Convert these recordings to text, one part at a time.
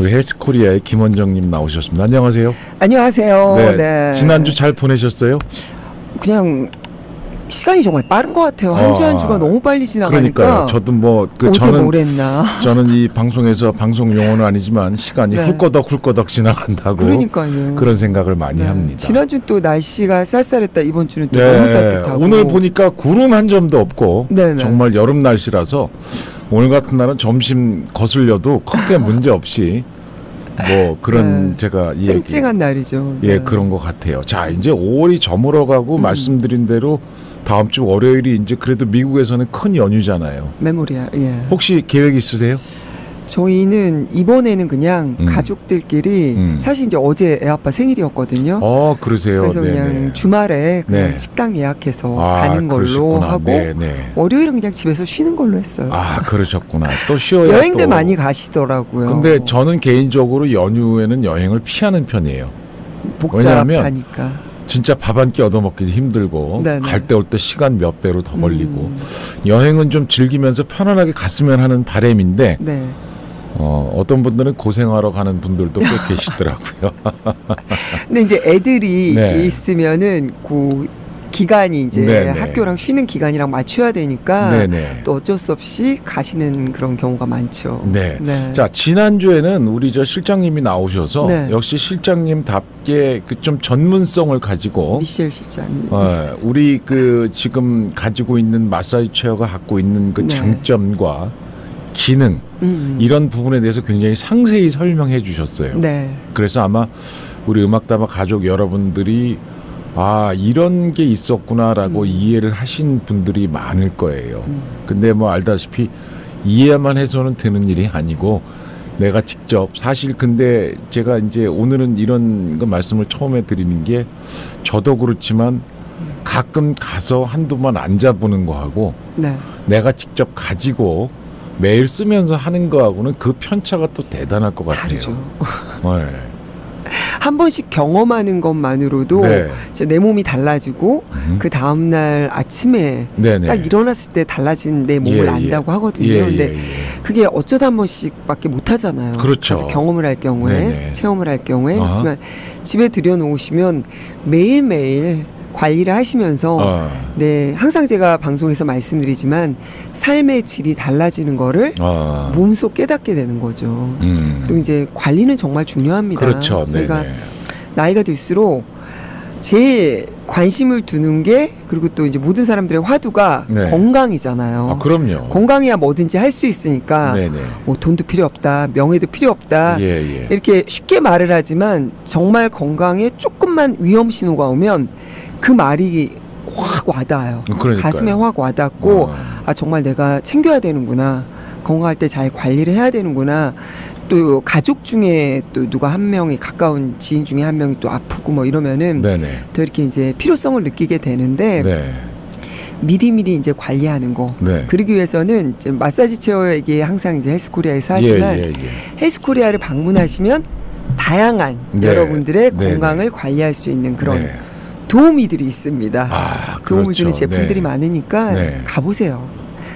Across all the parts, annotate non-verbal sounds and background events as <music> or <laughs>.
우리 헬스 코리아의 김원정님 나오셨습니다. 안녕하세요. 안녕하세요. 네, 네. 지난주 잘 보내셨어요? 그냥 시간이 정말 빠른 것 같아요. 한 주 한 아, 주가 너무 빨리 지나가니까. 그러니까요. 저도 뭐그 어제 저는 뭘 했나. 저는 이 방송에서 방송 용어는 아니지만 시간이 네. 훌꺼덕 훌꺼덕 지나간다고 그러니까요. 그런 생각을 많이 네. 합니다. 지난주 또 날씨가 쌀쌀했다. 이번 주는 또 네, 너무 따뜻하고. 오늘 보니까 구름 한 점도 없고 네네. 정말 여름 날씨라서 오늘 같은 날은 점심 거슬려도 크게 <laughs> 문제 없이 뭐 그런 네. 제가 이 얘기 날이죠. 예 네. 그런 것 같아요. 자 이제 5월이 저물어가고 음. 말씀드린 대로 다음 주 월요일이 이제 그래도 미국에서는 큰 연휴잖아요. 메모리알. 예. 혹시 계획 있으세요? 저희는 이번에는 그냥 음. 가족들끼리 음. 사실 이제 어제 애 아빠 생일이었거든요. 어 그러세요. 그래서 네네. 그냥 주말에 그냥 네. 식당 예약해서 아, 가는 걸로 그러셨구나. 하고 네네. 월요일은 그냥 집에서 쉬는 걸로 했어요. 아 그러셨구나. 또 <laughs> 쉬어야 여행들 또. 많이 가시더라고요. 근데 저는 개인적으로 연휴에는 여행을 피하는 편이에요. 복잡하니까. 진짜 밥 한 끼 얻어먹기 힘들고 네네. 갈때 올 때 시간 몇 배로 더 걸리고 음, 여행은 좀 즐기면서 편안하게 갔으면 하는 바람인데 네. 어, 어떤 분들은 고생하러 가는 분들도 꽤 <laughs> 계시더라고요. 근데 이제 애들이 네. 있으면은 그 기간이 이제 네네. 학교랑 쉬는 기간이랑 맞춰야 되니까 네네. 또 어쩔 수 없이 가시는 그런 경우가 많죠. 네. 네. 자 지난주에는 우리 저 실장님이 나오셔서 네. 역시 실장님답게 그 좀 전문성을 가지고 미셸 시장. 어, 우리 그 지금 가지고 있는 마사지 체어가 갖고 있는 그 네. 장점과 기능 음. 이런 부분에 대해서 굉장히 상세히 설명해 주셨어요. 네. 그래서 아마 우리 음악다방 가족 여러분들이 아 이런 게 있었구나라고 음. 이해를 하신 분들이 많을 거예요. 음. 근데 뭐 알다시피 이해만 해서는 되는 일이 아니고 내가 직접 사실 근데 제가 이제 오늘은 이런 거 말씀을 처음에 드리는 게 저도 그렇지만 가끔 가서 한두 번 앉아보는 거하고 네. 내가 직접 가지고 매일 쓰면서 하는 거하고는 그 편차가 또 대단할 것 같아요. 다르죠. 네. 한 번씩 경험하는 것만으로도 네. 이제 내 몸이 달라지고 음. 그 다음 날 아침에 네네. 딱 일어났을 때 달라진 내 몸을 예, 예. 안다고 하거든요. 예, 근데 예, 예. 그게 어쩌다 한 번씩밖에 못 하잖아요. 그렇죠. 래서 경험을 할 경우에 네네. 체험을 할 경우에 아하. 하지만 집에 들여놓으시면 매일 매일 관리를 하시면서 어. 네 항상 제가 방송에서 말씀드리지만 삶의 질이 달라지는 거를 어. 몸소 깨닫게 되는 거죠. 음. 그리고 이제 관리는 정말 중요합니다. 그렇죠. 저희가 네네. 나이가 들수록 제일 관심을 두는 게 그리고 또 이제 모든 사람들의 화두가 네. 건강이잖아요. 아 그럼요. 건강해야 뭐든지 할 수 있으니까 네네. 뭐 돈도 필요 없다, 명예도 필요 없다. 예 예. 이렇게 쉽게 말을 하지만 정말 건강에 조금만 위험 신호가 오면 그 말이 확 와닿아요. 그러니까요. 가슴에 확 와닿고 어. 아 정말 내가 챙겨야 되는구나. 건강할 때 잘 관리를 해야 되는구나. 또 가족 중에 또 누가 한 명이 가까운 지인 중에 한 명이 또 아프고 뭐 이러면은 네네. 더 이렇게 이제 필요성을 느끼게 되는데 네. 미리미리 이제 관리하는 거. 네. 그러기 위해서는 이제 마사지 체어에게 항상 이제 헬스코리아에서 예, 하지만 예, 예. 헬스코리아를 방문하시면 다양한 네. 여러분들의 네, 건강을 관리할 수 있는 그런 네. 도우미들이 있습니다. 아, 도움을 그렇죠. 주는 제품들이 네. 많으니까 네. 가보세요.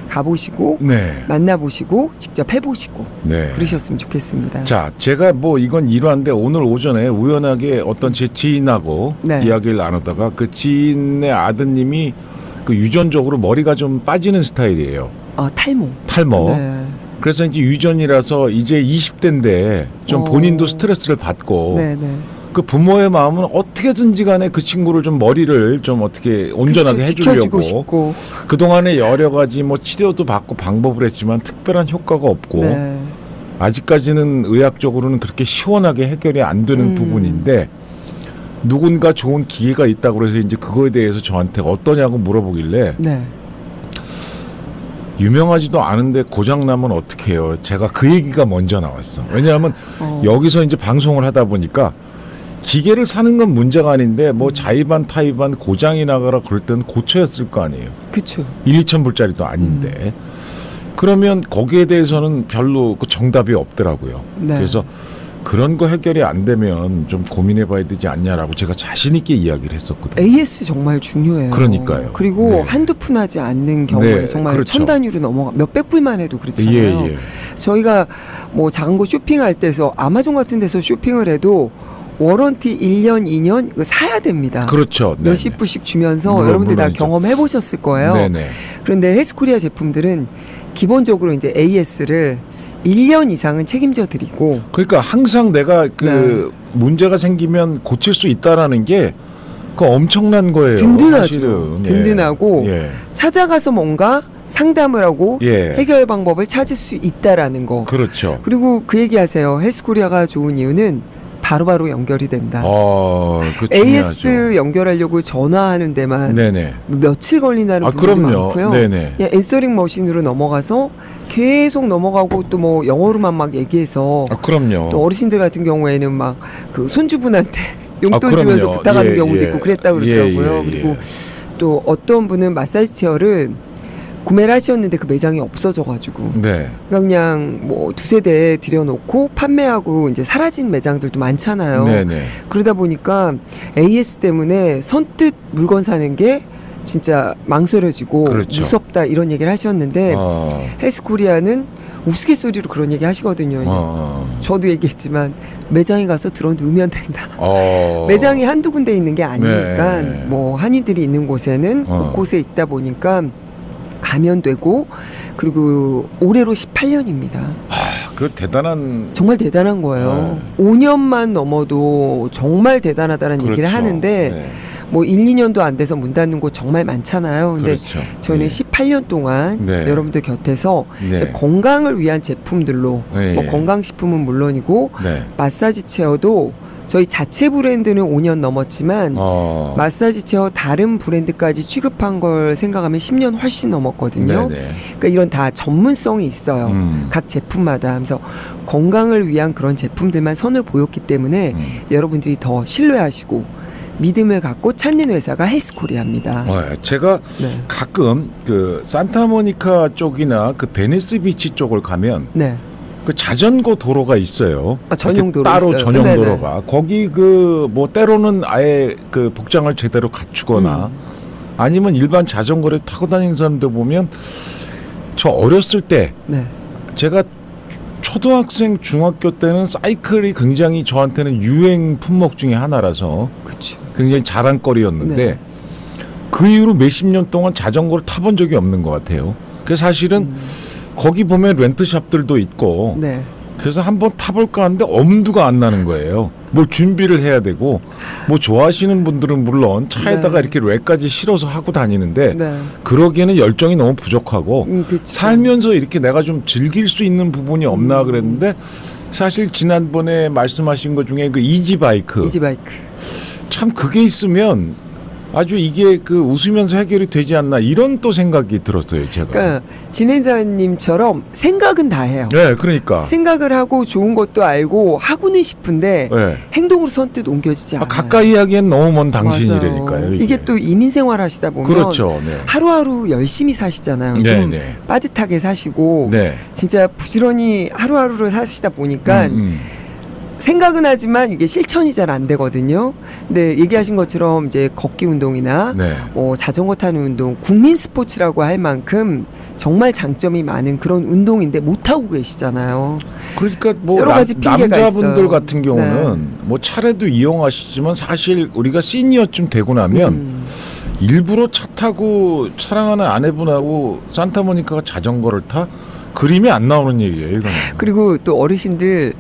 가보시고 네. 만나보시고 직접 해보시고 네. 그러셨으면 좋겠습니다. 자, 제가 뭐 이건 일화인데 오늘 오전에 우연하게 어떤 제 지인하고 네. 이야기를 나누다가 그 지인의 아드님이 그 유전적으로 머리가 좀 빠지는 스타일이에요. 어, 탈모. 탈모. 네. 그래서 이제 유전이라서 이제 20대인데 좀 어. 본인도 스트레스를 받고 네, 네. 그 부모의 마음은 어떻게든지 간에 그 친구를 좀 머리를 좀 어떻게 온전하게 그쵸, 해주려고 싶고. 그동안에 여러 가지 뭐 치료도 받고 방법을 했지만 특별한 효과가 없고 네. 아직까지는 의학적으로는 그렇게 시원하게 해결이 안 되는 음. 부분인데 누군가 좋은 기회가 있다고 그래서 이제 그거에 대해서 저한테 어떠냐고 물어보길래 네. 유명하지도 않은데 고장 나면 어떻게 해요? 제가 그 얘기가 먼저 나왔어. 왜냐하면 어. 여기서 이제 방송을 하다 보니까 기계를 사는 건 문제가 아닌데 뭐 자의반 타의반 고장이 나가라 그럴 때는 고쳐야 쓸 거 아니에요. 그쵸. 1, 2천 불짜리도 아닌데 그러면 거기에 대해서는 별로 그 정답이 없더라고요. 네. 그래서 그런 거 해결이 안 되면 좀 고민해 봐야 되지 않냐라고 제가 자신 있게 이야기를 했었거든요. AS 정말 중요해요. 그러니까요. 그리고 네. 한두 푼 하지 않는 경우에 네, 정말 그렇죠. 천 단위로 넘어가 몇백 불만 해도 그렇잖아요. 예, 예. 저희가 뭐 작은 거 쇼핑할 때서 아마존 같은 데서 쇼핑을 해도 워런티 1년, 2년 이거 사야 됩니다. 그렇죠. 네, 몇십 네. 불씩 주면서 물론, 여러분들 다 물론이죠. 경험해 보셨을 거예요. 네네. 그런데 헬스코리아 제품들은 기본적으로 이제 AS를 1년 이상은 책임져 드리고 그러니까 항상 내가 그 네. 문제가 생기면 고칠 수 있다라는 게 그 엄청난 거예요. 든든하죠. 사실은. 예. 든든하고 예. 찾아가서 뭔가 상담을 하고 예. 해결 방법을 찾을 수 있다라는 거. 그렇죠. 그리고 그 얘기하세요. 헬스코리아가 좋은 이유는 바로바로 연결이 된다. 어, 그 AS 중요하죠. 연결하려고 전화하는 데만 네네. 며칠 걸린다는 아, 분들이 그럼요. 많고요. 네네. 그냥 엔서링 머신으로 넘어가서 계속 넘어가고 또 뭐 영어로만 막 얘기해서 아, 그럼요. 또 어르신들 같은 경우에는 막 그 손주분한테 <laughs> 용돈 아, 주면서. 부탁하는 예, 경우도 예. 있고 그랬다고 그러더라고요. 예, 예, 그리고 예. 또 어떤 분은 마사지 체어를 구매를 하셨는데 그 매장이 없어져가지고 네. 그냥 뭐 두세 대 들여놓고 판매하고 이제 사라진 매장들도 많잖아요. 네네. 그러다 보니까 AS 때문에 선뜻 물건 사는 게 진짜 망설여지고 그렇죠. 무섭다 이런 얘기를 하셨는데 어, 헬스코리아는 우스갯소리로 그런 얘기 하시거든요. 어, 저도 얘기했지만 매장에 가서 드론 넣으면 된다. 어. <laughs> 매장이 한두 군데 있는 게 아니니까 네. 뭐 한이들이 있는 곳에는 어. 곳곳에 있다 보니까 가면 되고 그리고 올해로 18년입니다. 아, 그 대단한 정말 대단한 거예요. 5년만 넘어도 정말 대단하다는 얘기를 그렇죠. 하는데 네. 뭐 1, 2년도 안 돼서 문 닫는 곳 정말 많잖아요. 근데 그렇죠. 저희는 예. 18년 동안 네. 여러분들 곁에서 네. 건강을 위한 제품들로 네. 뭐 건강식품은 물론이고 네. 마사지 체어도 저희 자체 브랜드는 5년 넘었지만 어. 마사지 체어 다른 브랜드까지 취급한 걸 생각하면 10년 훨씬 넘었거든요. 네네. 그러니까 이런 다 전문성이 있어요. 음. 각 제품마다 하면서 건강을 위한 그런 제품들만 선을 보였기 때문에 음. 여러분들이 더 신뢰하시고 믿음을 갖고 찾는 회사가 헬스코리아입니다. 어, 제가 네. 가끔 그 산타모니카 쪽이나 그 베니스 비치 쪽을 가면 네. 그 자전거 도로가 있어요. 아, 전용 도로 따로 있어요. 전용 네네. 도로가 거기 그 뭐 때로는 아예 그 복장을 제대로 갖추거나 음. 아니면 일반 자전거를 타고 다니는 사람들 보면 저 어렸을 때 네. 제가 초등학생 중학교 때는 사이클이 굉장히 저한테는 유행 품목 중에 하나라서 그렇죠. 굉장히 자랑거리였는데 네. 그 이후로 몇십 년 동안 자전거를 타본 적이 없는 것 같아요. 그래서 사실은 거기 보면 렌트샵들도 있고 네. 그래서 한번 타볼까 하는데 엄두가 안 나는 거예요. 뭘 준비를 해야 되고 뭐 좋아하시는 분들은 물론 차에다가 네. 이렇게 렉까지 실어서 하고 다니는데 네. 그러기에는 열정이 너무 부족하고 음. 살면서 이렇게 내가 좀 즐길 수 있는 부분이 없나 음. 그랬는데 사실 지난번에 말씀하신 것 중에 그 이지 바이크 이지 바이크. 참 그게 있으면 아주 이게 그 웃으면서 해결이 되지 않나 이런 또 생각이 들었어요 제가. 그러니까 진행자님처럼 생각은 다 해요. 네, 그러니까. 생각을 하고 좋은 것도 알고 하고는 싶은데 네. 행동으로 선뜻 옮겨지지 않아요. 아, 가까이 하기엔 너무 먼. 당신이라니까요. 이게 또 이민 생활 하시다 보면 그렇죠. 네. 하루하루 열심히 사시잖아요. 네, 좀 네. 빠듯하게 사시고 네. 진짜 부지런히 하루하루를 사시다 보니까 음, 음. 생각은 하지만 이게 실천이 잘 안 되거든요. 근데 얘기하신 것처럼 이제 걷기 운동이나 네. 뭐 자전거 타는 운동 국민 스포츠라고 할 만큼 정말 장점이 많은 그런 운동인데 못 하고 계시잖아요. 그러니까 뭐 여러 남, 가지 핑계가 남자분들 있어요. 같은 경우는 네. 뭐 차례도 이용하시지만 사실 우리가 시니어쯤 되고 나면 음, 일부러 차 타고 사랑하는 아내분하고 산타모니카가 자전거를 타 그림이 안 나오는 얘기예요. 이거는. 그리고 또 어르신들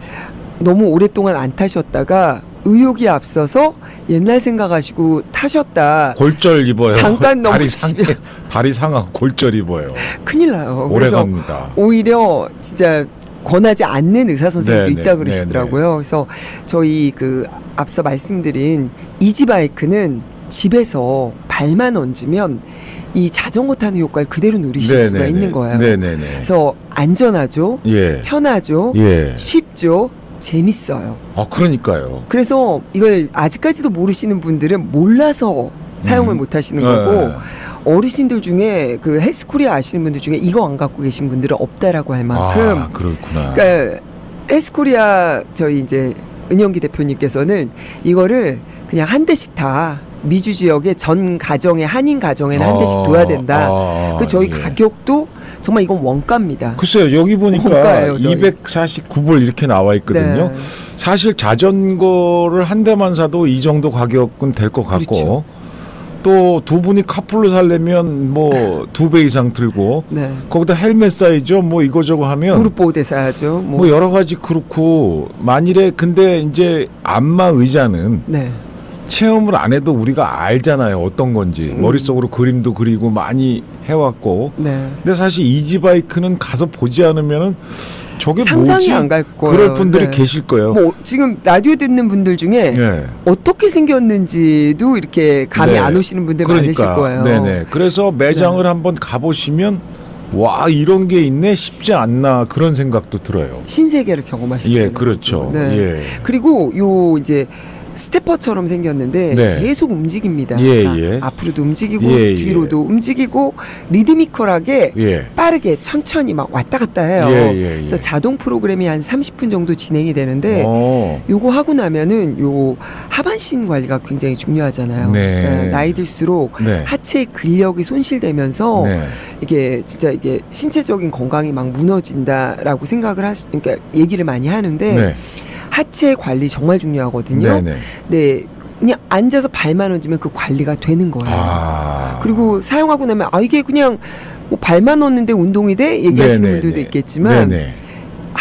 너무 오랫동안 안 타셨다가 의욕이 앞서서 옛날 생각하시고 타셨다. 골절 입어요. 잠깐 다리 상 넘어지시면- 다리 상하고 골절 입어요. 큰일 나요. 오래 갑니다. 오히려 진짜 권하지 않는 의사 선생님도 네, 네, 있다 그러시더라고요. 그래서 저희 그 앞서 말씀드린 이지바이크는 집에서 발만 얹으면 이 자전거 타는 효과를 그대로 누리실 수가 있는 거예요. 네네네. 그래서 안전하죠, 예. 편하죠, 예. 쉽죠, 재밌어요. 아 그러니까요. 그래서 이걸 아직까지도 모르시는 분들은 몰라서 사용을 음. 못 하시는 네. 거고 어르신들 중에 그 헬스코리아 아시는 분들 중에 이거 안 갖고 계신 분들은 없다라고 할 만큼 아, 그렇구나. 그러니까 헬스코리아 저희 이제 은영기 대표님께서는 이거를 그냥 한 대씩 다 미주 지역의 전 가정에 한인 가정에는 한 대씩 아, 둬야 된다. 아, 그 저희 예. 가격도 정말 이건 원가입니다. 글쎄요 여기 보니까 원가예요, 저희. 249불 이렇게 나와 있거든요. 네. 사실 자전거를 한 대만 사도 이 정도 가격은 될 것 같고 그렇죠. 또 두 분이 카풀로 살려면 뭐 두 배 이상 들고 네. 거기다 헬멧 사이죠 뭐 이거저거 하면 무릎 보호대 사야죠. 뭐, 뭐 여러 가지 그렇고 만일에 근데 이제 안마 의자는 네. 체험을 안 해도 우리가 알잖아요 어떤 건지 음. 머릿속으로 그림도 그리고 많이 해왔고 네. 근데 사실 이지바이크는 가서 보지 않으면은 저게 상상이 뭐지 안 갈 거예요. 그럴 분들이 네. 계실 거예요. 뭐 지금 라디오 듣는 분들 중에 예. 어떻게 생겼는지도 이렇게 감이 네. 안 오시는 분들 많으실 거예요. 네네. 그래서 매장을 한번 가보시면 와 이런 게 있네 싶지 않나 그런 생각도 들어요. 신세계를 경험하시는 예, 그렇죠. 네. 예. 그리고 요 이제 스태퍼처럼 생겼는데 네. 계속 움직입니다. 예, 그러니까 예. 앞으로도 움직이고 예, 예. 뒤로도 움직이고 리드미컬하게 예. 빠르게 천천히 막 왔다 갔다 해요. 예, 예, 예. 그래서 자동 프로그램이 한 30분 정도 진행이 되는데 어. 요거 하고 나면은 요 하반신 관리가 굉장히 중요하잖아요. 네. 그러니까 나이 들수록 네. 하체 근력이 손실되면서 네. 이게 진짜 이게 신체적인 건강이 막 무너진다라고 생각을 하시, 그러니까 얘기를 많이 하는데 네. 하체 관리 정말 중요하거든요. 네네. 네, 그냥 앉아서 발만 얹으면 그 관리가 되는 거예요. 아. 그리고 사용하고 나면 아 이게 그냥 뭐 발만 넣는데 운동이 돼 얘기하시는 네네네. 분들도 있겠지만 네네.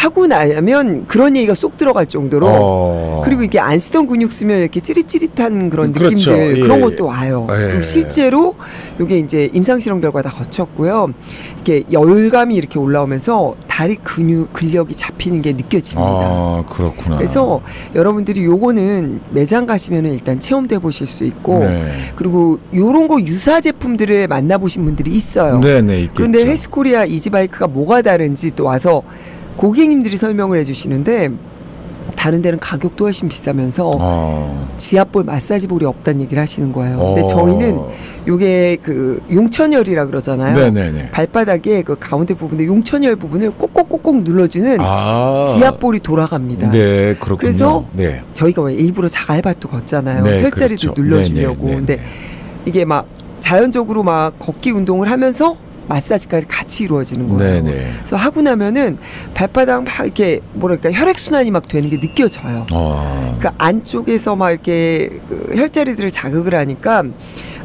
하고 나면 그런 얘기가 쏙 들어갈 정도로 어. 그리고 이게 안 쓰던 근육 쓰면 이렇게 찌릿찌릿한 그런 그렇죠. 느낌들 예, 그런 예. 것도 와요. 예. 그리고 실제로 이게 이제 임상 실험 결과 다 거쳤고요. 이렇게 열감이 이렇게 올라오면서 다리 근육 근력이 잡히는 게 느껴집니다. 아 그렇구나. 그래서 여러분들이 요거는 매장 가시면은 일단 체험도 해보실 수 있고 네. 그리고 요런 거 유사 제품들을 만나보신 분들이 있어요. 네 네. 있겠죠. 그런데 헬스코리아 이지바이크가 뭐가 다른지 또 와서 고객님들이 설명을 해주시는데 다른 데는 가격도 훨씬 비싸면서 어. 지압볼 마사지볼이 없다는 얘기를 하시는 거예요. 근데 어. 저희는 요게 그 용천열이라 그러잖아요. 네네네. 발바닥에 그 가운데 부분에 용천열 부분을 꼭꼭꼭꼭 눌러주는 아. 지압볼이 돌아갑니다. 네, 그렇군요. 그래서 네. 저희가 왜 일부러 자갈밭도 걷잖아요. 네, 혈자리도 그렇죠. 눌러주려고. 네네, 근데 네네. 이게 막 자연적으로 막 걷기 운동을 하면서 마사지까지 같이 이루어지는 거예요. 네네. 그래서 하고 나면은 발바닥 막 이렇게 뭐랄까 혈액 순환이 막 되는 게 느껴져요. 어. 그러니까 안쪽에서 막 이렇게 그 혈자리들을 자극을 하니까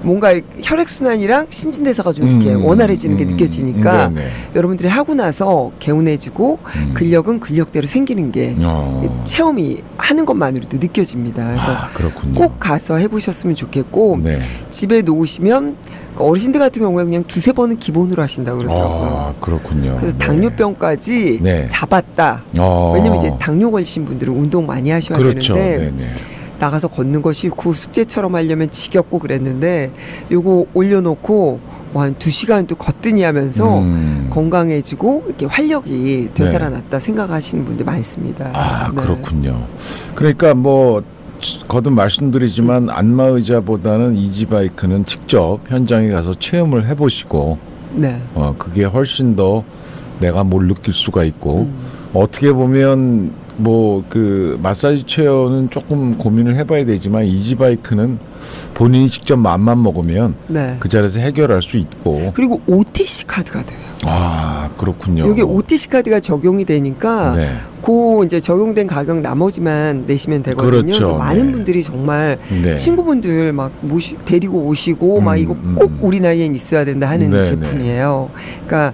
뭔가 혈액 순환이랑 신진대사가 좀 이렇게 음, 원활해지는 게 음, 느껴지니까 네네. 여러분들이 하고 나서 개운해지고 음. 근력은 근력대로 생기는 게 어. 체험이 하는 것만으로도 느껴집니다. 그래서 아, 그렇군요. 꼭 가서 해보셨으면 좋겠고 네. 집에 놓으시면 그 어르신들 같은 경우에 그냥 두세 번은 기본으로 하신다고 그러더라고요. 아, 그렇군요. 그래서 네. 당뇨병까지 네. 잡았다. 어. 왜냐면 이제 당뇨 걸리신 분들은 운동 많이 하셔야 그렇죠. 되는데 네네. 나가서 걷는 것이 그 숙제처럼 하려면 지겹고 그랬는데 요거 올려놓고 뭐 한 두 시간 또 걷더니 하면서 음. 건강해지고 이렇게 활력이 되살아났다 생각하시는 분들 많습니다. 아, 네. 그렇군요. 그러니까 뭐 거듭 말씀드리지만 안마 의자보다는 이지바이크는 직접 현장에 가서 체험을 해보시고 네. 어 그게 훨씬 더 내가 뭘 느낄 수가 있고 음. 어떻게 보면 뭐 그 마사지 체어는 조금 고민을 해봐야 되지만 이지바이크는 본인이 직접 맘만 먹으면 네. 그 자리에서 해결할 수 있고 그리고 OTC 카드가 돼요. 아 그렇군요. 이게 OTC 카드가 적용이 되니까 네. 그 이제 적용된 가격 나머지만 내시면 되거든요. 그렇죠. 래서 많은 네. 분들이 정말 네. 친구분들 막 모시, 데리고 오시고 음, 막 이거 음, 꼭 음. 우리 나이엔 있어야 된다 하는 네, 제품이에요. 그러니까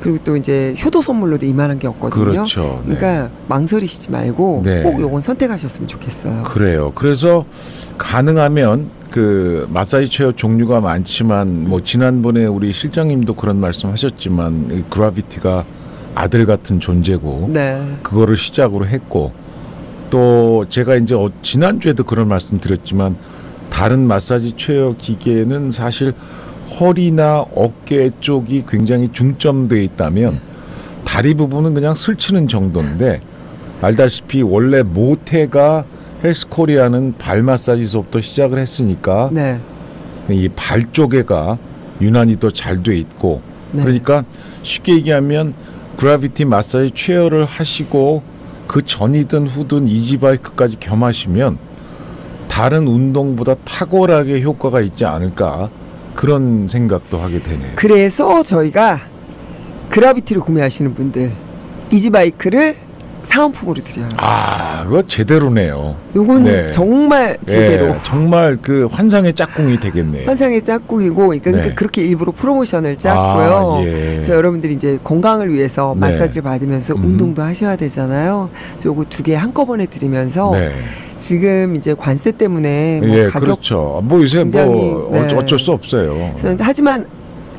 그리고 또 이제 효도 선물로도 이만한 게 없거든요. 그렇죠. 네. 그러니까 망설이시지 말고 네. 꼭 요건 선택하셨으면 좋겠어요. 그래요. 그래서 가능하면 그 마사지 체어 종류가 많지만 뭐 지난번에 우리 실장님도 그런 말씀하셨지만 이 그라비티가 아들 같은 존재고 네. 그거를 시작으로 했고 또 제가 이제 어, 지난주에도 그런 말씀 드렸지만 다른 마사지 체어 기계는 사실 허리나 어깨 쪽이 굉장히 중점돼 있다면 다리 부분은 그냥 슬치는 정도인데 알다시피 원래 모태가 헬스코리아는 발 마사지서부터 시작을 했으니까 네. 이발 쪽에가 유난히 더 잘 돼 있고 네. 그러니까 쉽게 얘기하면 그라비티 마사지 체어를 하시고 그 전이든 후든 이지바이크까지 겸하시면 다른 운동보다 탁월하게 효과가 있지 않을까 그런 생각도 하게 되네요. 그래서 저희가 그라비티를 구매하시는 분들 이지바이크를 사은품으로 드려요. 아, 그거 제대로네요. 요건 네. 정말 제대로 네, 정말 그 환상의 짝꿍이 되겠네요. 환상의 짝꿍이고 그러니까 네. 그렇게 일부러 프로모션을 짰고요. 아, 예. 그래서 여러분들이 이제 건강을 위해서 네. 마사지 받으면서 음. 운동도 하셔야 되잖아요. 그래서 요거 두 개 한꺼번에 드리면서 네. 지금 이제 관세 때문에 뭐 예, 가격 그렇죠. 뭐 요새 굉장히, 뭐 네. 어- 어쩔 수 없어요. 그래서 하지만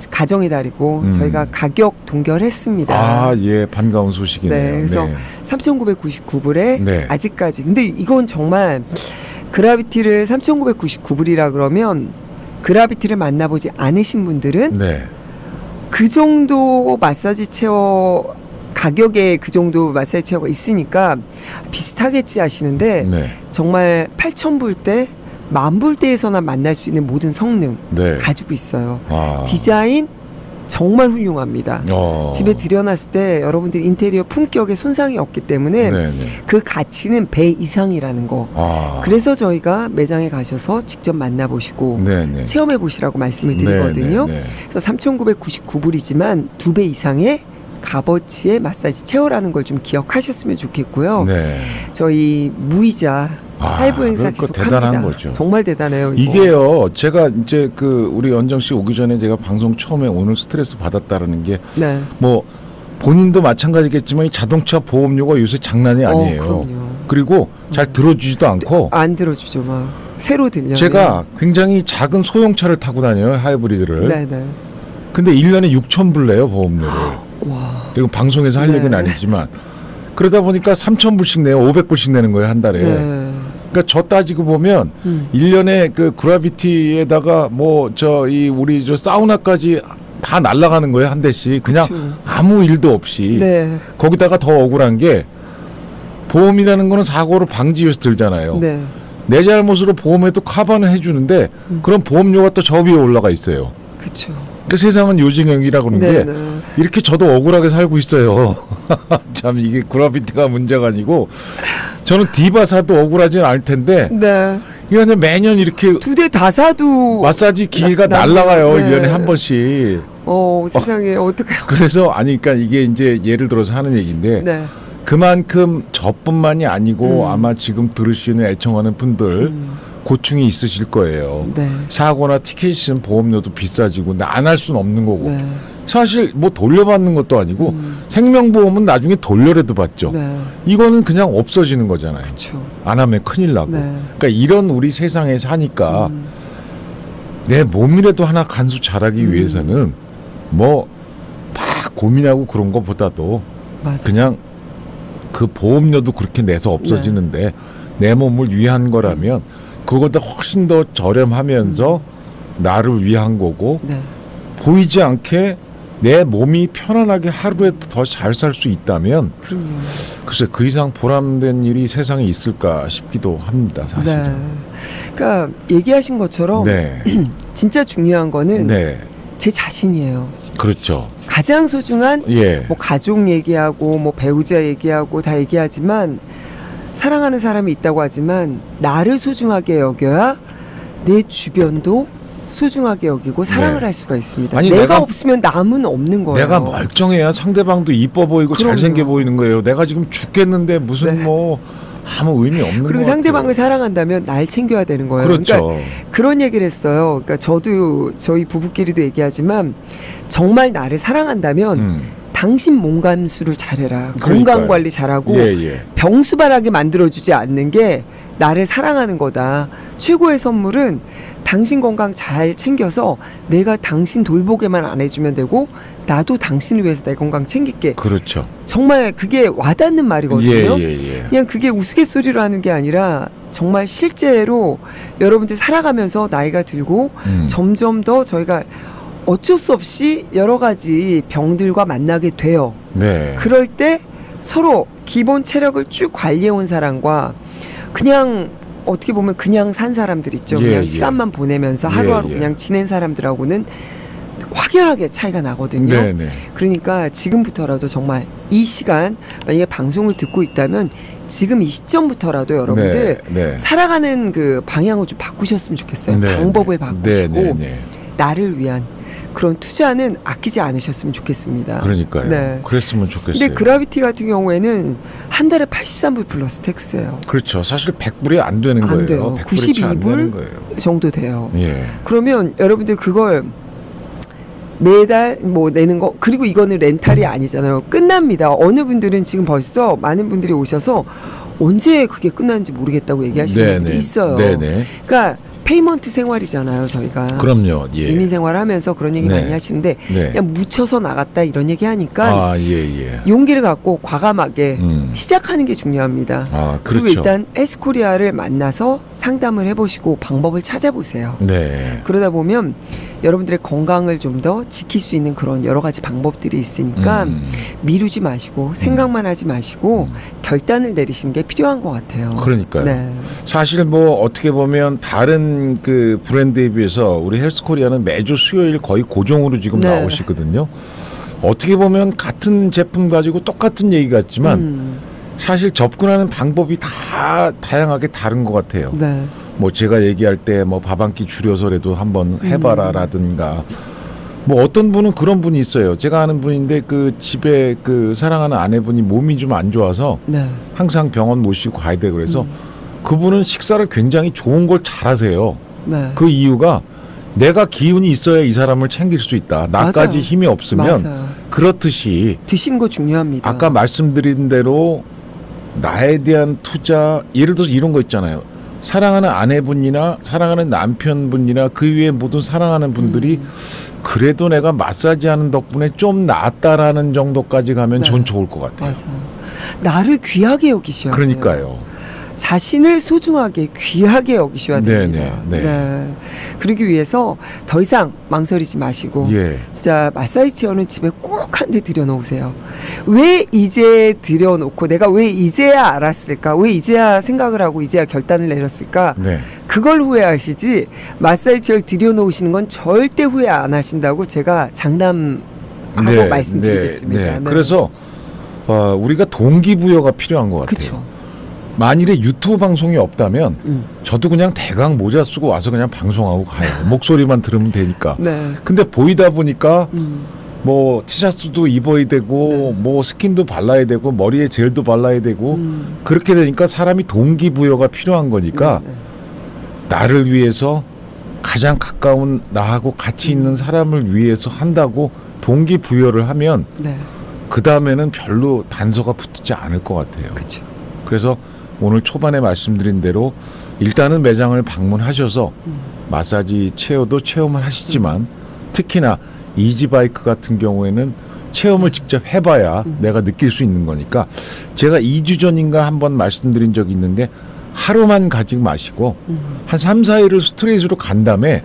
가정의 달이고 음. 저희가 가격 동결했습니다. 아, 예, 반가운 소식이네요. 네, 그래서 3,999불에 네. 아직까지. 근데 이건 정말 그라비티를 3,999불이라 그러면 그라비티를 만나보지 않으신 분들은 네. 그 정도 마사지 체어 가격에 그 정도 마사지 체어가 있으니까 비슷하겠지 하시는데 네. 정말 8,000불 대, 만불대에서나 만날 수 있는 모든 성능 네. 가지고 있어요. 아. 디자인 정말 훌륭합니다. 어. 집에 들여놨을 때 여러분들 인테리어 품격에 손상이 없기 때문에 네, 네. 그 가치는 배 이상이라는 거. 아. 그래서 저희가 매장에 가셔서 직접 만나보시고 네, 네. 체험해 보시라고 말씀을 네, 드리거든요. 네, 네. 그래서 3,999불이지만 두 배 이상의 값어치의 마사지 체어라는 걸 좀 기억하셨으면 좋겠고요. 네. 저희 무이자 아, 할부 행사 그거 계속 대단한. 거죠. 정말 대단해요. 이거. 이게요, 제가 이제 그 우리 연정 씨 오기 전에 제가 방송 처음에 오늘 스트레스 받았다라는 게 네. 뭐 본인도 마찬가지겠지만 이 자동차 보험료가 요새 장난이 아니에요. 어, 그럼요. 그리고 잘 들어주지도 않고 안 들어주죠, 막 새로 들려. 제가 굉장히 작은 소형차를 타고 다녀요 하이브리드를. 네 네. 근데 1년에 6천 불 내요 보험료를. 와. 이건 방송에서 할 네. 얘기는 아니지만 그러다 보니까 3천 불씩 내요. 500 불씩 내는 거예요 한 달에. 네. 그러니까 저 따지고 보면 음. 일년에 그 그라비티에다가 뭐 저 이 우리 저 사우나까지 다 날라가는 거예요 한 대씩 그냥 그쵸. 아무 일도 없이 네. 거기다가 더 억울한 게 보험이라는 거는 사고를 방지 위해서 들잖아요. 네. 내 잘못으로 보험에도 커버는 해주는데 음. 그런 보험료가 또 저 위에 올라가 있어요. 그렇죠. 그 세상은 요징형이라 그러는 네, 게 네. 이렇게 저도 억울하게 살고 있어요. <laughs> 참 이게 그라비티가 문제가 아니고 저는 디바 사도 억울하지는 않을 텐데 네. 이거 그냥 매년 이렇게 두 대 다 사도 마사지 기계가 나- 날라가요 네. 일년에한 번씩. 어, 세상에 어떡해요. 그래서 아니 그러니까 이게 이제 예를 들어서 하는 얘기인데 네. 그만큼 저뿐만이 아니고 음. 아마 지금 들으시는 애청하는 분들 고충이 있으실 거예요. 네. 사고나 티켓 있으면 보험료도 비싸지고 안 할 수는 없는 거고 네. 사실 뭐 돌려받는 것도 아니고 음. 생명보험은 나중에 돌려라도 받죠. 네. 이거는 그냥 없어지는 거잖아요. 그렇죠. 안 하면 큰일 나고. 네. 그러니까 이런 우리 세상에 사니까 음. 내 몸이라도 하나 간수 잘하기 음. 위해서는 뭐 막 고민하고 그런 것보다도 맞아. 그냥 그 보험료도 그렇게 내서 없어지는데 네. 내 몸을 위한 거라면 그거보다 훨씬 더 저렴하면서 나를 위한 거고 네. 보이지 않게 내 몸이 편안하게 하루에 더 잘 살 수 있다면 그럼요. 글쎄 그 이상 보람된 일이 세상에 있을까 싶기도 합니다 네. 사실은 그러니까 얘기하신 것처럼 네. <clears throat> 진짜 중요한 거는 네. 제 자신이에요. 그렇죠 가장 소중한 예 뭐 가족 얘기하고 뭐 배우자 얘기하고 다 얘기하지만 사랑하는 사람이 있다고 하지만 나를 소중하게 여겨야 내 주변도 소중하게 여기고 사랑을 네. 할 수가 있습니다. 아니, 내가, 내가- 없으면 남은 없는 거예요. 내가 멀쩡해야 상대방도 이뻐 보이고 그럼요. 잘생겨 보이는 거예요 내가 지금 죽겠는데 무슨 네. 뭐 아무 의미 없는 그리고 것 상대방을. 사랑한다면 날 챙겨야 되는 거예요. 그렇죠 그러니까 그런 얘기를 했어요. 그러니까 저도 저희 부부끼리도 얘기하지만 정말 나를 사랑한다면 음. 당신 몸 감수를 잘해라. 그러니까요. 건강 관리 잘하고 예, 예. 병수발하게 만들어주지 않는 게 나를 사랑하는 거다. 최고의 선물은 당신 건강 잘 챙겨서 내가 당신 돌보게만 안 해주면 되고 나도 당신을 위해서 내 건강 챙길게. 그렇죠. 정말 그게 와닿는 말이거든요. 예, 예, 예. 그냥 그게 우스갯소리로 하는 게 아니라 정말 실제로 여러분들 살아가면서 나이가 들고 음. 점점 더 저희가 어쩔 수 없이 여러 가지 병들과 만나게 돼요. 네. 그럴 때 서로 기본 체력을 쭉 관리해 온 사람과 그냥 어떻게 보면 그냥 산 사람들 있죠. 예, 그냥 예. 시간만 보내면서 예, 하루하루 예. 그냥 지낸 사람들하고는 확연하게 차이가 나거든요. 네, 네. 그러니까 지금부터라도 정말 이 시간 만약에 방송을 듣고 있다면 지금 이 시점부터라도 여러분들 네, 네. 살아가는 그 방향을 좀 바꾸셨으면 좋겠어요. 네, 방법을 네. 바꾸시고 네, 네, 네. 나를 위한 그런 투자는 아끼지 않으셨으면 좋겠습니다. 그러니까요. 네. 그랬으면 좋겠어요. 근데 그라비티 같은 경우에는 한 달에 83불 플러스 텍스예요. 그렇죠. 사실 100불이 안 되는 안 거예요. 돼요. 100불이 채안 92불? 되는 거예요. 정도 돼요. 예. 그러면 여러분들 그걸 매달 뭐 내는 거 그리고 이거는 렌탈이 아니잖아요. 끝납니다. 어느 분들은 지금 벌써 많은 분들이 오셔서 언제 그게 끝나는지 모르겠다고 얘기하시는 네, 분들이 네. 있어요. 네, 네. 그러니까 페이먼트 생활이잖아요, 저희가. 그럼요. 예. 이민 생활하면서 그런 얘기 네. 많이 하시는데 네. 그냥 묻혀서 나갔다 이런 얘기 하니까 아, 예, 예. 용기를 갖고 과감하게 음. 시작하는 게 중요합니다. 아, 그리고 그렇죠. 일단 에스코리아를 만나서 상담을 해보시고 방법을 찾아보세요. 네. 그러다 보면 여러분들의 건강을 좀 더 지킬 수 있는 그런 여러 가지 방법들이 있으니까 음. 미루지 마시고 생각만 하지 마시고 결단을 내리시는 게 필요한 것 같아요. 그러니까요. 네. 사실 뭐 어떻게 보면 다른 그 브랜드에 비해서 우리 헬스코리아는 매주 수요일 거의 고정으로 지금 네. 나오시거든요. 어떻게 보면 같은 제품 가지고 똑같은 얘기 같지만 음, 사실 접근하는 방법이 다 다양하게 다른 것 같아요. 네. 뭐 제가 얘기할 때 뭐 밥 한 끼 줄여서라도 한번 해봐라라든가 뭐 어떤 분은 그런 분이 있어요. 제가 아는 분인데 그 집에 그 사랑하는 아내분이 몸이 좀 안 좋아서 네. 항상 병원 모시고 가야 돼 그래서 음. 그분은 식사를 굉장히 좋은 걸 잘하세요. 네. 그 이유가 내가 기운이 있어야 이 사람을 챙길 수 있다. 나까지 맞아요. 힘이 없으면 맞아요. 그렇듯이 드시는 거 중요합니다. 아까 말씀드린 대로 나에 대한 투자 예를 들어서 이런 거 있잖아요. 사랑하는 아내분이나 사랑하는 남편분이나 그 위에 모든 사랑하는 분들이 음. 그래도 내가 마사지 하는 덕분에 좀 낫다라는 정도까지 가면 네. 전 좋을 것 같아요. 맞아요. 나를 귀하게 여기셔야 돼요. 그러니까요. 자신을 소중하게 귀하게 여기셔야 네, 됩니다. 네, 네. 그러기 위해서 더 이상 망설이지 마시고 예. 진짜 마사지 체어는 집에 꼭 한 대 들여놓으세요. 왜 이제 들여놓고 내가 왜 이제야 알았을까? 왜 이제야 생각을 하고 이제야 결단을 내렸을까? 네. 그걸 후회하시지 마사지 체어를 들여놓으시는 건 절대 후회 안 하신다고 제가 장담 하고 네, 말씀드리겠습니다. 네, 네. 그래서 어, 우리가 동기부여가 필요한 것 같아요. 그렇죠. 만일에 유튜브 방송이 없다면 음. 저도 그냥 대강 모자 쓰고 와서 그냥 방송하고 가요. <laughs> 목소리만 들으면 되니까. 네. 근데 보이다 보니까 음. 뭐 티셔츠도 입어야 되고 뭐 스킨도 발라야 되고 머리에 젤도 발라야 되고 음. 그렇게 되니까 사람이 동기부여가 필요한 거니까 네, 네. 나를 위해서 가장 가까운 나하고 같이 있는 사람을 위해서 한다고 동기부여를 하면 네. 그 다음에는 별로 단서가 붙지 않을 것 같아요. 그렇죠. 그래서 오늘 초반에 말씀드린 대로 일단은 매장을 방문하셔서 음. 마사지 체어도 체험을 하시지만 특히나 이지바이크 같은 경우에는 체험을 직접 해봐야 음. 내가 느낄 수 있는 거니까 제가 2주 전인가 한번 말씀드린 적이 있는데 하루만 가지 마시고 음. 한 3, 4일을 스트레이트로 간 다음에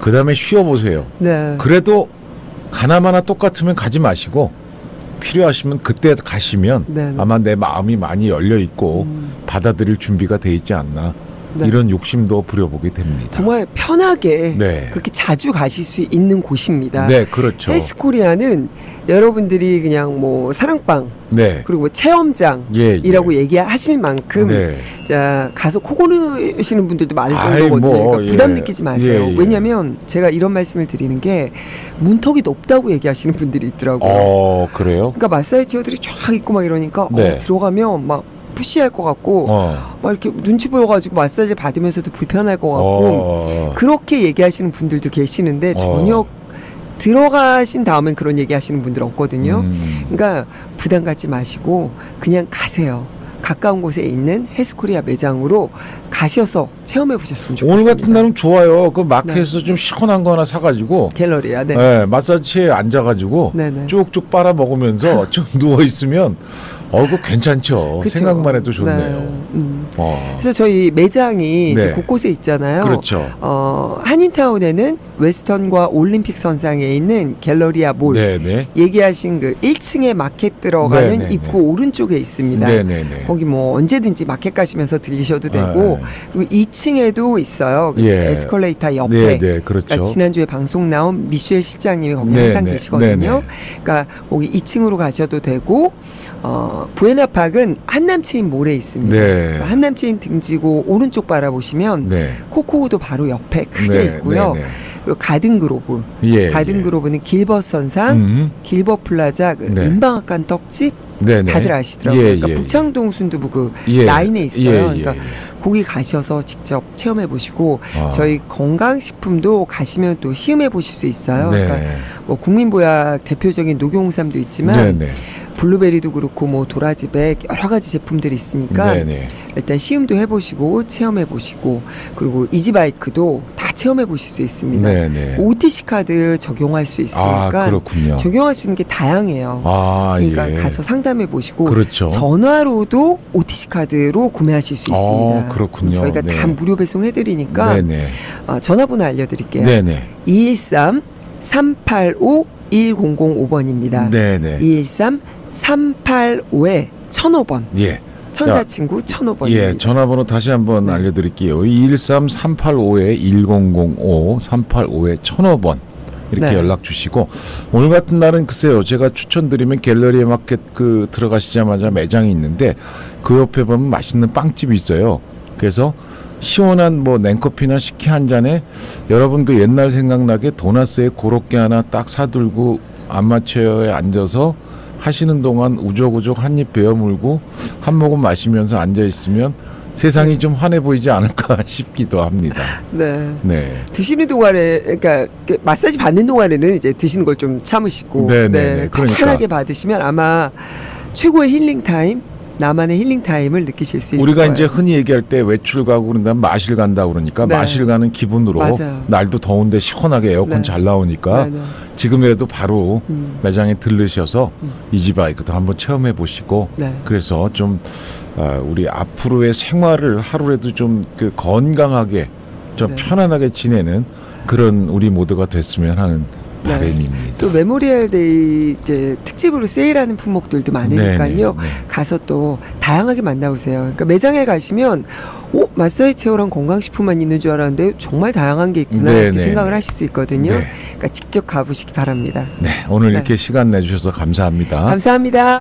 그 다음에 쉬어보세요. 네. 그래도 가나마나 똑같으면 가지 마시고 필요하시면 그때 가시면 네네. 아마 내 마음이 많이 열려 있고 음. 받아들일 준비가 돼 있지 않나 네. 이런 욕심도 부려보게 됩니다. 정말 편하게 네. 그렇게 자주 가실 수 있는 곳입니다. 네, 그렇죠. 헬스코리아는 여러분들이 그냥 뭐 사랑방 네. 그리고 뭐 체험장이라고 예, 예. 얘기하실 만큼 네. 자 가서 코 고르시는 분들도 많을 정도거든요. 뭐, 그러니까 부담 예. 느끼지 마세요. 예, 예. 왜냐하면 제가 이런 말씀을 드리는 게 문턱이 높다고 얘기하시는 분들이 있더라고요. 어, 그래요? 그러니까 마사지 체어들이 쫙 있고 막 이러니까 네. 어, 들어가면 막 푸시할 것 같고 어. 막 이렇게 눈치 보여가지고 마사지 받으면서도 불편할 것 같고 어. 그렇게 얘기하시는 분들도 계시는데 전혀 들어가신 다음엔 그런 얘기 하시는 분들 없거든요. 음. 그러니까 부담 갖지 마시고 그냥 가세요. 가까운 곳에 있는 헬스코리아 매장으로 가셔서 체험해 보셨으면 좋겠습니다. 오늘 같은 날은 좋아요. 그 마켓에서 좀 시원한 거 하나 사가지고 갤러리아. 네. 네, 마사지체에 앉아가지고 네네. 쭉쭉 빨아 먹으면서 좀 <laughs> 누워 있으면 어 그 괜찮죠. 그쵸? 생각만 해도 좋네요. 네. 음. 어. 그래서 저희 매장이 이제 네. 곳곳에 있잖아요. 그렇죠. 어, 한인타운에는 웨스턴과 올림픽 선상에 있는 갤러리아 몰. 네네. 얘기하신 그 1층에 마켓 들어가는 네네네. 입구 오른쪽에 있습니다. 네네네. 거기 뭐 언제든지 마켓 가시면서 들리셔도 되고 아, 그리고 2층에도 있어요. 그래서 예. 에스컬레이터 옆에 네네. 그렇죠. 그러니까 지난주에 방송 나온 미쉐 실장님이 거기 네, 항상 네, 계시거든요. 네, 네. 그러니까 거기 2층으로 가셔도 되고 어, 부에나팍은 한남체인 몰에 있습니다. 네. 한남체인 등지고 오른쪽 바라보시면 네. 코코우도 바로 옆에 크게 네, 있고요. 네, 네. 그리고 가든 그로브, 예. 가든그로브는 길벗 선상, 음. 길벗 플라자, 그 네. 은방앗간 떡집 네네. 다들 아시더라고요. 예, 그러니까 예, 북창동 순두부 그 예. 라인에 있어요. 예, 예, 그러니까 예. 거기 가셔서 직접 체험해 보시고 아. 저희 건강식품도 가시면 또 시음해 보실 수 있어요. 네. 그러니까 뭐 국민보약 대표적인 녹용홍삼도 있지만 네네. 블루베리도 그렇고 뭐 도라지백 여러 가지 제품들이 있으니까 네네. 일단 시음도 해보시고 체험해 보시고 그리고 이지바이크도 다 체험해 보실 수 있습니다. 네네. OTC 카드 적용할 수아 있으니까 그렇군요. 적용할 수 있는 게 다양해요. 아 그러니까 예. 가서 상담해 보시고 그렇죠. 전화로도 OTC 카드로 구매하실 수 있습니다. 어, 그렇군요. 저희가 네. 다 무료 배송해 드리니까 네네. 어, 전화번호 알려드릴게요. 네네. 213 385 1005번입니다. 네네. 213 385에 1005번. 예. 천사 자, 친구 1005번입니다. 예, 전화번호 다시 한번 네. 알려드릴게요. 213-385-1005, 385-1005번. 이렇게 네. 연락 주시고 오늘 같은 날은 글쎄요 제가 추천드리면 갤러리에 마켓 그 들어가시자마자 매장이 있는데 그 옆에 보면 맛있는 빵집이 있어요 그래서 시원한 뭐 냉커피나 식혜 한 잔에 여러분 그 옛날 생각나게 도나스에 고로케 하나 딱 사들고 안마체어에 앉아서 하시는 동안 우적우적 한 입 베어 물고 한 모금 마시면서 앉아 있으면 세상이 좀 환해 보이지 않을까 <laughs> 싶기도 합니다. 네. 네. 드시는 동안에 그러니까 그 마사지 받는 동안에는 이제 드시는 걸 좀 참으시고 네, 네, 네. 그러니까. 편하게 받으시면 아마 최고의 힐링 타임 나만의 힐링 타임을 느끼실 수 있을 우리가 거예요. 이제 흔히 얘기할 때 외출 가고 그런다면 마실 간다 그러니까 네. 마실 가는 기분으로 맞아요. 날도 더운데 시원하게 에어컨 네. 잘 나오니까 네, 네. 지금이라도 바로 음. 매장에 들르셔서 음. 이지바이크도 한번 체험해 보시고 네. 그래서 좀 아, 우리 앞으로의 생활을 하루라도 좀 그 건강하게 좀 네. 편안하게 지내는 그런 우리 모두가 됐으면 하는 네. 바람입니다. 또 메모리얼 데이 이제 특집으로 세일하는 품목들도 많으니까요. 네, 네, 네. 가서 또 다양하게 만나보세요. 그러니까 매장에 가시면 오 마사지 체어랑 건강식품만 있는 줄 알았는데 정말 다양한 게 있구나 네, 이렇게 네, 생각을 네. 하실 수 있거든요. 네. 그러니까 직접 가보시기 바랍니다. 네, 오늘 네. 이렇게 시간 내주셔서 감사합니다. 감사합니다.